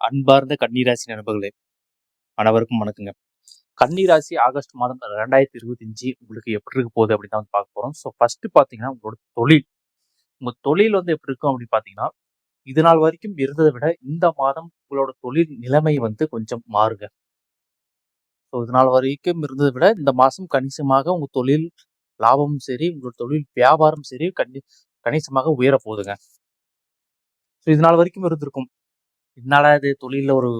அன்பார்ந்த கன்னிராசி நண்பர்களே அனைவருக்கும் வணக்கங்க. கன்னிராசி ஆகஸ்ட் மாதம் ரெண்டாயிரத்தி இருபத்தி அஞ்சு உங்களுக்கு எப்படி இருக்க போகுது அப்படின்னு தான் வந்து பார்க்க போகிறோம் ஸோ ஃபர்ஸ்ட் பார்த்தீங்கன்னா உங்களோட தொழில். உங்கள் தொழில் வந்து எப்படி இருக்கும் அப்படின்னு பார்த்தீங்கன்னா இது நாள் வரைக்கும் இருந்ததை விட இந்த மாதம் உங்களோட தொழில் நிலைமை வந்து கொஞ்சம் மாறுங்க. ஸோ இது நாள் வரைக்கும் இருந்ததை விட இந்த மாதம் கணிசமாக உங்கள் தொழில் லாபமும் சரி உங்களோட தொழில் வியாபாரம் சரி கணி கணிசமாக உயர போகுதுங்க. ஸோ இது நாள் வரைக்கும் இருந்திருக்கும். என்னடா இது தொழிலில் ஒரு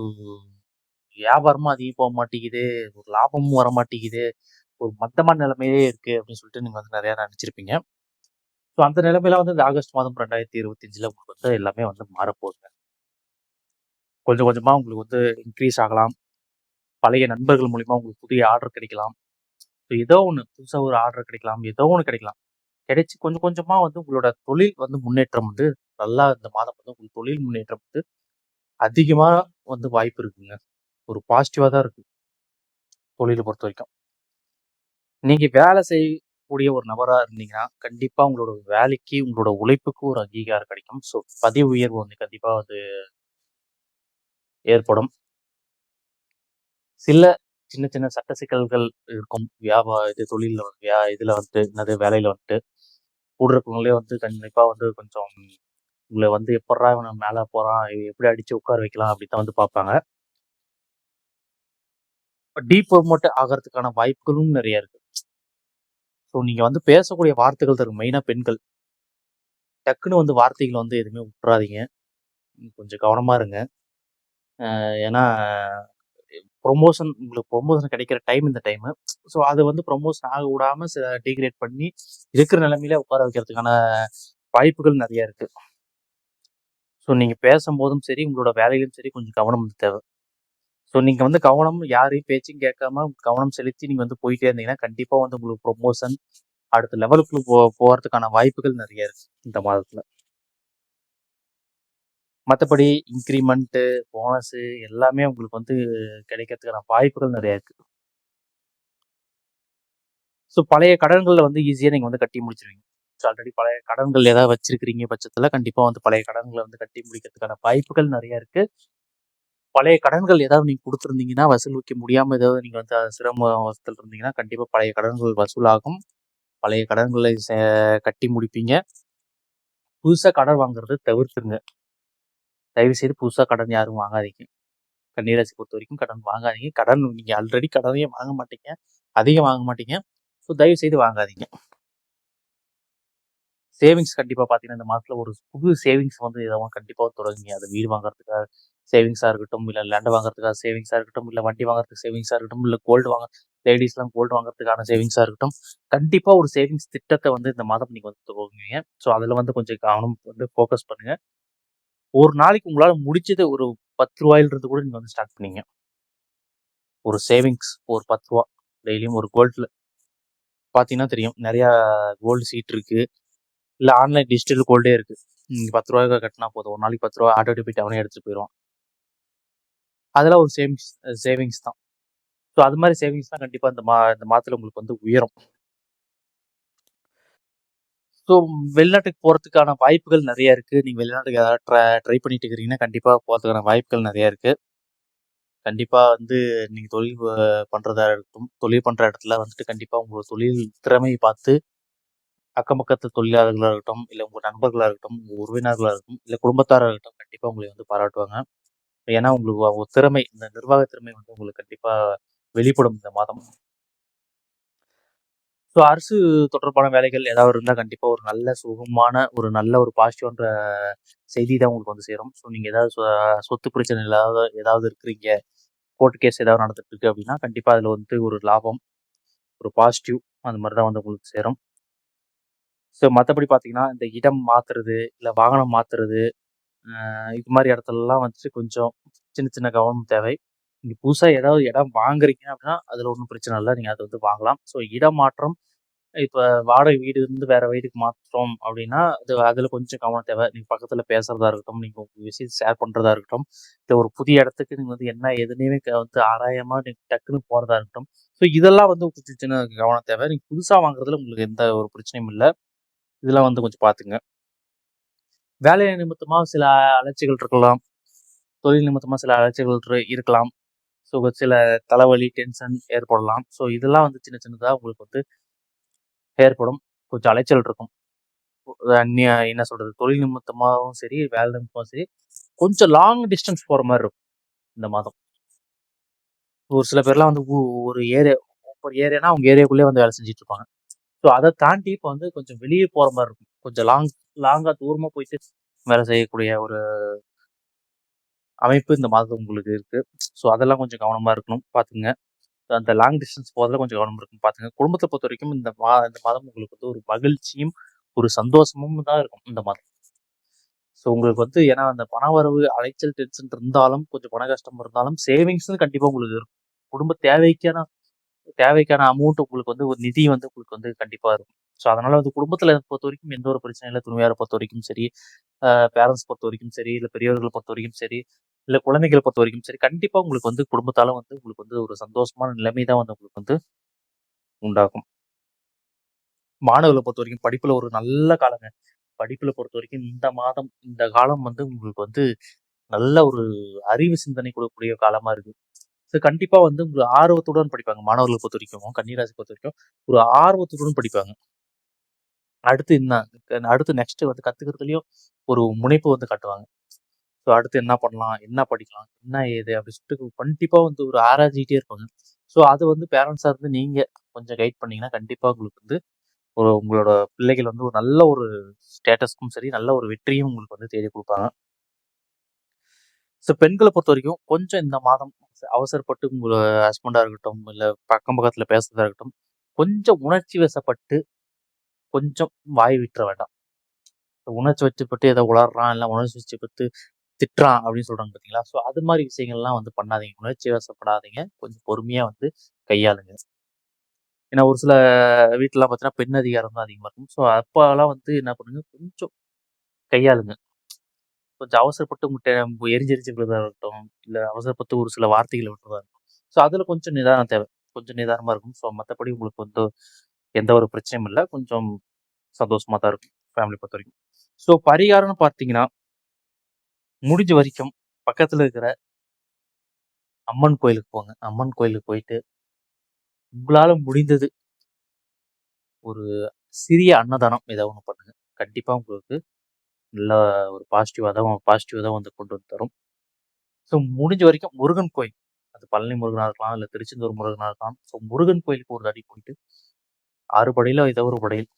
வியாபாரமும் அதிகம் போக மாட்டேங்குது. ஒரு லாபமும் வர மாட்டேங்குது. ஒரு மந்தமான நிலைமையே இருக்கு அப்படின்னு சொல்லிட்டு நீங்கள் வந்து நிறையா நினச்சிருப்பீங்க. ஸோ அந்த நிலைமையில வந்து இந்த ஆகஸ்ட் மாதம் ரெண்டாயிரத்தி இருபத்தஞ்சில் உங்களுக்கு வந்து எல்லாமே வந்து மாறப்போகுங்க கொஞ்சம் கொஞ்சமாக உங்களுக்கு வந்து இன்க்ரீஸ் ஆகலாம். பழைய நண்பர்கள் மூலிமா உங்களுக்கு புதிய ஆர்டர் கிடைக்கலாம். ஸோ ஏதோ ஒன்று புதுசாக ஒரு ஆர்டர் கிடைக்கலாம். ஏதோ ஒன்று கிடைக்கலாம். கிடைச்சி கொஞ்சம் கொஞ்சமாக வந்து உங்களோட தொழில் வந்து முன்னேற்றம் வந்து நல்லா இந்த மாதம் வந்து உங்களுக்கு தொழில் முன்னேற்றம் வந்து அதிகமாக வந்து வாய்ப்பு இருக்குங்க. ஒரு பாசிட்டிவாக தான் இருக்குது தொழிலை பொறுத்த வரைக்கும். நீங்கள் வேலை செய்யக்கூடிய ஒரு நபராக இருந்தீங்கன்னா கண்டிப்பாக உங்களோட வேலைக்கு உங்களோட உழைப்புக்கு ஒரு அங்கீகாரம் கிடைக்கும். ஸோ பதிவு உயர்வு வந்து கண்டிப்பாக வந்து ஏற்படும். சில சின்ன சின்ன சட்ட சிக்கல்கள் இருக்கும். வியாபார இது தொழிலில் வந்து வியா இதில் வந்து என்னது வேலையில் வந்துட்டு கூட இருக்கவங்களே வந்து கண்டிப்பாக வந்து கொஞ்சம் உங்களை வந்து எப்பட்றா இவன் மேலே போகிறான் எப்படி அடித்து உட்கார வைக்கலாம்? அப்படி தான் வந்து பார்ப்பாங்க டீப் ப்ரொமோட் ஆகிறதுக்கான வாய்ப்புகளும் நிறைய இருக்கு. ஸோ நீங்கள் வந்து பேசக்கூடிய வார்த்தைகள் தரும். மெயினாக பெண்கள். டக்குன்னு வந்து வார்த்தைகளை வந்து எதுவுமே விட்டுறாதீங்க கொஞ்சம் கவனமாக இருங்க. ஏன்னா ப்ரொமோஷன் உங்களுக்கு ப்ரொமோஷன் கிடைக்கிற டைம் இந்த டைமு ஸோ அது வந்து ப்ரொமோஷன் ஆக விடாமல் சில டிகிரேட் பண்ணி இருக்கிற நிலைமையில உட்கார வைக்கிறதுக்கான வாய்ப்புகள் நிறையா இருக்குது ஸோ நீங்கள் பேசும்போதும் சரி உங்களோட வேலையிலும் சரி கொஞ்சம் கவனம் வந்து தேவை. ஸோ நீங்கள் வந்து கவனம் யாரையும் பேச்சும் கேட்காம கவனம் செலுத்தி நீங்கள் வந்து போயிட்டே இருந்தீங்கன்னா கண்டிப்பாக வந்து உங்களுக்கு ப்ரொமோஷன் அடுத்த லெவலுக்கு போ போகிறதுக்கான வாய்ப்புகள் நிறைய இருக்கு இந்த மாதத்தில். மற்றபடி இன்க்ரிமெண்ட்டு போனஸு எல்லாமே உங்களுக்கு வந்து கிடைக்கிறதுக்கான வாய்ப்புகள் நிறைய இருக்குது ஸோ பழைய கடன்களில் வந்து ஈஸியாக நீங்கள் வந்து கட்டி முடிச்சிருவீங்க. ஆல்ரெடி பழைய கடன்கள் ஏதாவது வச்சிருக்கிறீங்க பட்சத்தில் கண்டிப்பாக வந்து பழைய கடன்களை வந்து கட்டி முடிக்கிறதுக்கான வாய்ப்புகள் நிறைய இருக்கு. பழைய கடன்கள் ஏதாவது நீங்கள் கொடுத்துருந்தீங்கன்னா வசூல் வைக்க முடியாமல் ஏதாவது நீங்கள் வந்து சிரமத்தில் இருந்தீங்கன்னா கண்டிப்பாக பழைய கடன்கள் வசூலாகும். பழைய கடன்களை கட்டி முடிப்பீங்க. புதுசாக கடன் வாங்குறது தவிர்த்துருங்க. தயவு செய்து புதுசாக கடன் யாரும் வாங்காதீங்க. கன்னிராசி பொறுத்த வரைக்கும் கடன் வாங்காதீங்க. கடன் நீங்கள் ஆல்ரெடி கடனையும் வாங்க மாட்டீங்க. அதிகம் வாங்க மாட்டீங்க. ஸோ தயவு செய்து வாங்காதீங்க. சேவிங்ஸ் கண்டிப்பாக பார்த்தீங்கன்னா இந்த மாதத்தில் ஒரு புது சேவிங்ஸ் வந்து எதாவது கண்டிப்பாக தொடங்குங்க. அது வீடு வாங்குறதுக்காக சேவிங்ஸாக இருக்கட்டும் இல்லை லேண்ட் வாங்குறதுக்காக சேவிங்ஸாக இருக்கட்டும் இல்லை வண்டி வாங்குறதுக்கு சேவிங்ஸாக இருக்கட்டும் இல்லை கோல்டு வாங்க லேடிஸ்லாம் கோல்டு வாங்குறதுக்கான சேவிங்ஸாக இருக்கட்டும் கண்டிப்பாக ஒரு சேவிங்ஸ் திட்டத்தை வந்து இந்த மாதம் நீங்கள் வந்து துவங்குவீங்க. ஸோ அதில் வந்து கொஞ்சம் கவனம் வந்து ஃபோக்கஸ் பண்ணுங்கள் ஒரு நாளைக்கு உங்களால் முடிச்சது ஒரு பத்து ரூபாயிலிருந்து கூட நீங்கள் வந்து ஸ்டார்ட் பண்ணீங்க. ஒரு சேவிங்ஸ் ஒரு பத்து ரூபா டெய்லியும் ஒரு கோல்டில் பார்த்தீங்கன்னா தெரியும் நிறையா கோல்டு சீட் இருக்குது இல்லை ஆன்லைன் டிஜிட்டல் கோல்டே இருக்குது நீங்கள் பத்து ரூபாய்க்கு கட்டினா போதும். ஒரு நாளைக்கு பத்து ரூபா ஆட்டோ டெபிட் அவனே எடுத்துகிட்டு போயிடும் அதெல்லாம் ஒரு சேவிங்ஸ் சேவிங்ஸ் தான். ஸோ அது மாதிரி சேவிங்ஸ் தான் கண்டிப்பாக இந்த மா இந்த மாதத்தில் உங்களுக்கு வந்து உயரும். ஸோ வெளிநாட்டுக்கு போகிறதுக்கான வாய்ப்புகள் நிறையா இருக்குது நீங்கள் வெளிநாட்டுக்கு ஏதாவது ட்ரை ட்ரை பண்ணிட்டு இருக்கிறீங்கன்னா கண்டிப்பாக போகிறதுக்கான வாய்ப்புகள் நிறையா இருக்குது கண்டிப்பாக வந்து நீங்கள் தொழில் பண்ணுறதா இருக்கட்டும் தொழில் பண்ணுற இடத்துல வந்துட்டு கண்டிப்பாக உங்களோட தொழில் திறமையை பார்த்து அக்கம் பக்கத்து தொழிலாளர்களாக இருக்கட்டும் இல்லை உங்கள் நண்பர்களாக இருக்கட்டும் உங்கள் உறவினர்களாக இருக்கட்டும் இல்லை குடும்பத்தாராக இருக்கட்டும் கண்டிப்பாக உங்களை வந்து பாராட்டுவாங்க. ஏன்னா உங்களுக்கு அவங்க திறமை இந்த நிர்வாக திறமை வந்து உங்களுக்கு கண்டிப்பாக வெளிப்படும் இந்த மாதம். ஸோ அரசு தொடர்பான வேலைகள் ஏதாவது இருந்தால் கண்டிப்பாக ஒரு நல்ல சுகமான ஒரு நல்ல ஒரு பாசிட்டிவ்ன்ற செய்தி தான் உங்களுக்கு வந்து சேரும். ஸோ நீங்கள் ஏதாவது சொத்து பிரச்சனை இல்லாத ஏதாவது இருக்கிறீங்க கோர்ட் கேஸ் ஏதாவது நடந்துட்டு இருக்கு அப்படின்னா கண்டிப்பாக அதில் வந்து ஒரு லாபம் ஒரு பாசிட்டிவ் அந்த மாதிரி தான் வந்து உங்களுக்கு சேரும். ஸோ மற்றபடி பார்த்தீங்கன்னா இந்த இடம் மாற்றுறது இல்லை வாகனம் மாற்றுறது இது மாதிரி இடத்துலலாம் வந்துட்டு கொஞ்சம் சின்ன சின்ன கவனம் தேவை. நீங்கள் புதுசாக ஏதாவது இடம் வாங்குறீங்க அப்படின்னா அதில் ஒன்றும் பிரச்சனை இல்லை. நீங்கள் அதை வந்து வாங்கலாம். ஸோ இடம் மாற்றம் இப்போ வாடகை வீடு இருந்து வேறு வீட்டுக்கு மாற்றோம் அப்படின்னா அது அதில் கொஞ்சம் கவனம் தேவை. நீங்கள் பக்கத்தில் பேசுகிறதா இருக்கட்டும் நீங்கள் உங்கள் விஷயத்தை ஷேர் பண்ணுறதா இருக்கட்டும் இல்லை ஒரு புதிய இடத்துக்கு நீங்கள் வந்து என்ன எதுனே வந்து ஆராயமாக நீங்கள் டக்குன்னு போகிறதா இருக்கட்டும். ஸோ இதெல்லாம் வந்து கொஞ்சம் சின்ன கவனம் தேவை. நீங்கள் புதுசாக வாங்குறதுல உங்களுக்கு எந்த ஒரு பிரச்சனையும் இல்லை. இதெல்லாம் வந்து கொஞ்சம் பார்த்துங்க. வேலை நிமித்தமாக சில அலைச்சிகள் இருக்கலாம். தொழில் நிமித்தமாக சில அலைச்சல்கள் இருக்கலாம். ஸோ சில தலைவலி டென்ஷன் ஏற்படலாம். ஸோ இதெல்லாம் வந்து சின்ன சின்னதாக உங்களுக்கு வந்து ஏற்படும். கொஞ்சம் அலைச்சல் இருக்கும். என்ன சொல்கிறது தொழில் நிமித்தமாகவும் சரி வேலை நிமித்தமாகவும் சரி கொஞ்சம் லாங் டிஸ்டன்ஸ் போகிற மாதிரி இருக்கும் இந்த மாதம். ஒரு சில பேர்லாம் வந்து ஒரு ஏரியா ஒரு ஏரியானா அவங்க ஏரியாக்குள்ளேயே வந்து வேலை செஞ்சுட்டு இருப்பாங்க. ஸோ அதை தாண்டி இப்போ வந்து கொஞ்சம் வெளியே போகிற மாதிரி இருக்கும். கொஞ்சம் லாங் லாங்காக தூரமாக போயிட்டு வேலை செய்யக்கூடிய ஒரு அமைப்பு இந்த மாதம் உங்களுக்கு இருக்குது ஸோ அதெல்லாம் கொஞ்சம் கவனமாக இருக்கணும் பார்த்துங்க அந்த லாங் டிஸ்டன்ஸ் போகிறதுல கொஞ்சம் கவனமாக இருக்கணும் பார்த்துங்க குடும்பத்தை பொறுத்த வரைக்கும் இந்த மா இந்த மாதம் உங்களுக்கு வந்து ஒரு மகிழ்ச்சியும் ஒரு சந்தோஷமும் தான் இருக்கும் இந்த மாதம். ஸோ உங்களுக்கு வந்து ஏன்னா அந்த பண வரவு அலைச்சல் டென்ஷன் இருந்தாலும் கொஞ்சம் பண கஷ்டம் இருந்தாலும் சேவிங்ஸ்னு கண்டிப்பாக உங்களுக்கு இருக்கும். குடும்ப தேவைக்கான தேவைக்கான அமௌண்ட் உங்களுக்கு வந்து ஒரு நிதி வந்து உங்களுக்கு வந்து கண்டிப்பாக இருக்கும். ஸோ அதனால் வந்து குடும்பத்தில் பொறுத்த வரைக்கும் எந்த ஒரு பிரச்சனையும் இல்லை. துணையாரை பொறுத்த வரைக்கும் சரி பேரண்ட்ஸ் பொறுத்த வரைக்கும் சரி இல்லை பெரியவர்களை பொறுத்த வரைக்கும் சரி இல்லை குழந்தைகளை பொறுத்த வரைக்கும் சரி கண்டிப்பாக உங்களுக்கு வந்து குடும்பத்தால் வந்து உங்களுக்கு வந்து ஒரு சந்தோஷமான நிலைமை தான் வந்து உங்களுக்கு வந்து உண்டாகும். மாணவர்களை பொறுத்த வரைக்கும் படிப்பில் ஒரு நல்ல காலங்க. படிப்பில் பொறுத்த வரைக்கும் இந்த மாதம் இந்த காலம் வந்து உங்களுக்கு வந்து நல்ல ஒரு அறிவு சிந்தனை கொடுக்கக்கூடிய காலமாக இருக்குது ஸோ கண்டிப்பாக வந்து ஒரு ஆர்வத்துடன் படிப்பாங்க. மாணவர்களை பொறுத்த வரைக்கும் கன்னிராசி பொறுத்த வரைக்கும் ஒரு ஆர்வத்துடன் படிப்பாங்க. அடுத்து என்ன அடுத்து நெக்ஸ்ட் வந்து கத்துக்கிறதுலயும் ஒரு முனைப்பு வந்து காட்டுவாங்க. ஸோ அடுத்து என்ன பண்ணலாம் என்ன படிக்கலாம் என்ன ஏது அப்படி சொல்லிட்டு கண்டிப்பாக வந்து ஒரு ஆராய்ச்சிக்கிட்டே இருப்பாங்க. ஸோ அது வந்து பேரண்ட்ஸாக இருந்து நீங்கள் கொஞ்சம் கைட் பண்ணீங்கன்னா கண்டிப்பாக உங்களுக்கு வந்து ஒரு உங்களோட பிள்ளைகள் வந்து ஒரு நல்ல ஒரு ஸ்டேட்டஸ்க்கும் சரி நல்ல ஒரு வெற்றியும் உங்களுக்கு வந்து தேடி கொடுப்பாங்க. ஸோ பெண்களை பொறுத்த வரைக்கும் கொஞ்சம் இந்த மாதம் அவசரப்பட்டு உங்களோட ஹஸ்பண்டாக இருக்கட்டும் இல்லை பக்கம் பக்கத்தில் பேசுறதா இருக்கட்டும் கொஞ்சம் உணர்ச்சி வசப்பட்டு கொஞ்சம் வாய் விட்டுற வேண்டாம். உணர்ச்சி வச்சுப்பட்டு ஏதோ உளறான் இல்லை உணர்ச்சி வச்சுப்பட்டு திட்டுறான் அப்படின்னு சொல்கிறாங்க பார்த்தீங்களா ஸோ அது மாதிரி விஷயங்கள்லாம் வந்து பண்ணாதீங்க. உணர்ச்சி வசப்படாதீங்க. கொஞ்சம் பொறுமையாக வந்து கையாளுங்க. ஏன்னா ஒரு சில வீட்டிலலாம் பார்த்தீங்கன்னா பெண் அதிகாரம் தான் அதிகமாக இருக்கும். ஸோ அப்போலாம் வந்து என்ன பண்ணுங்க? கொஞ்சம் கையாளுங்க. கொஞ்சம் அவசரப்பட்டு முட்டை எரிஞ்சு எரிஞ்சு விடுறதா இருக்கட்டும் இல்லை அவசரப்பட்டு ஒரு சில வார்த்தைகளை விட்டுறதா இருக்கும் ஸோ அதில் கொஞ்சம் நிதானம் தேவை. கொஞ்சம் நிதானமாக இருக்கும். ஸோ மற்றபடி உங்களுக்கு வந்து எந்த ஒரு பிரச்சனையும் இல்லை. கொஞ்சம் சந்தோஷமாக தான் இருக்கும். ஃபேமிலி பொறுத்த வரைக்கும் ஸோ பரிகாரம்னு பார்த்தீங்கன்னா முடிஞ்ச வரைக்கும் பக்கத்தில் இருக்கிற அம்மன் கோயிலுக்கு போங்க. அம்மன் கோயிலுக்கு போயிட்டு உங்களால் முடிந்தது ஒரு சிறிய அன்னதானம் ஏதாவது ஒன்று பண்ணுங்க. கண்டிப்பாக உங்களுக்கு நல்ல ஒரு பாசிட்டிவாக தான் பாசிட்டிவாக தான் வந்து கொண்டு வந்து தரும். ஸோ முடிஞ்ச வரைக்கும் முருகன் கோயில். அது பழனி முருகனாக இருக்கலாம் இல்லை திருச்செந்தூர் முருகனாக இருக்கலாம். ஸோ முருகன் கோயிலுக்கு ஒரு தடி போயிட்டு ஆறு படையில் ஏதோ ஒரு படையில்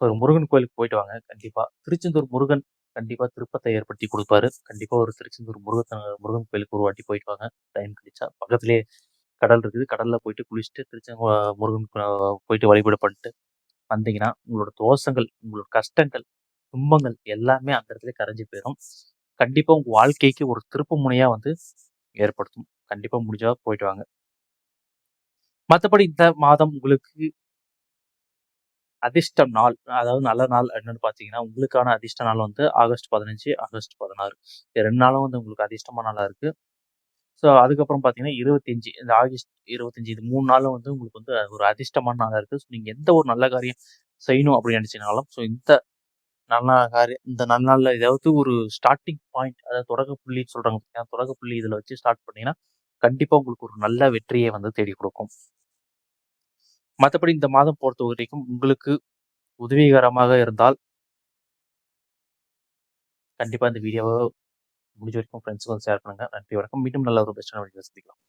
ஒரு முருகன் கோயிலுக்கு போயிட்டு வாங்க கண்டிப்பாக திருச்செந்தூர் முருகன் கண்டிப்பாக திருப்பத்தை ஏற்படுத்தி கொடுப்பாரு. கண்டிப்பாக ஒரு திருச்செந்தூர் முருகன் முருகன் கோயிலுக்கு ஒரு வாட்டி போயிட்டு வாங்க. டைம் கிடைச்சா. பக்கத்துலேயே கடல் இருக்குது. கடலில் போயிட்டு குளிச்சுட்டு திருச்செந்தூர் முருகன் போயிட்டு வழிபாடு பண்ணிட்டு வந்தீங்கன்னா உங்களோட தோஷங்கள் உங்களோட கஷ்டங்கள் துன்பங்கள் எல்லாமே அந்த இடத்துல கரைஞ்சு போயிடும் கண்டிப்பாக உங்கள் வாழ்க்கைக்கு ஒரு திருப்பு முனையாக வந்து ஏற்படுத்தும். கண்டிப்பாக முடிஞ்சா போயிட்டு வாங்க. மற்றபடி இந்த மாதம் உங்களுக்கு அதிர்ஷ்டம் நாள் அதாவது நல்ல நாள் என்னன்னு பார்த்தீங்கன்னா உங்களுக்கான அதிர்ஷ்ட நாள் வந்து ஆகஸ்ட் பதினஞ்சு ஆகஸ்ட் பதினாறு. இது ரெண்டு நாளும் வந்து உங்களுக்கு அதிர்ஷ்டமான நாளாக இருக்குது ஸோ அதுக்கப்புறம் பார்த்தீங்கன்னா இருபத்தஞ்சி இந்த ஆகஸ்ட் இருபத்தஞ்சி இது மூணு நாளும் வந்து உங்களுக்கு வந்து ஒரு அதிர்ஷ்டமான நாளாக இருக்குது ஸோ நீங்கள் எந்த ஒரு நல்ல காரியம் செய்யணும் அப்படின்னு நினச்சினாலும் ஸோ இந்த நல்ல காரியம் இந்த நல்ல நாளில் ஏதாவது ஒரு ஸ்டார்டிங் பாயிண்ட் அதாவது தொடக்க புள்ளின்னு சொல்கிறாங்க பார்த்தீங்கன்னா தொடக்க புள்ளி இதில் வச்சு ஸ்டார்ட் பண்ணிங்கன்னா கண்டிப்பாக உங்களுக்கு ஒரு நல்ல வெற்றியை வந்து தேடி கொடுக்கும். மற்றபடி இந்த மாதம் பொறுத்த வரைக்கும் உங்களுக்கு உதவிகரமாக இருந்தால் கண்டிப்பாக இந்த வீடியோவை முடிஞ்ச வரைக்கும் ஃப்ரெண்ட்ஸுக்கு வந்து ஷேர் பண்ணுங்கள் நன்றி வணக்கம். மீண்டும் நல்ல ஒரு பெஸ்ட்டான வீடியோ சந்திக்கலாம்.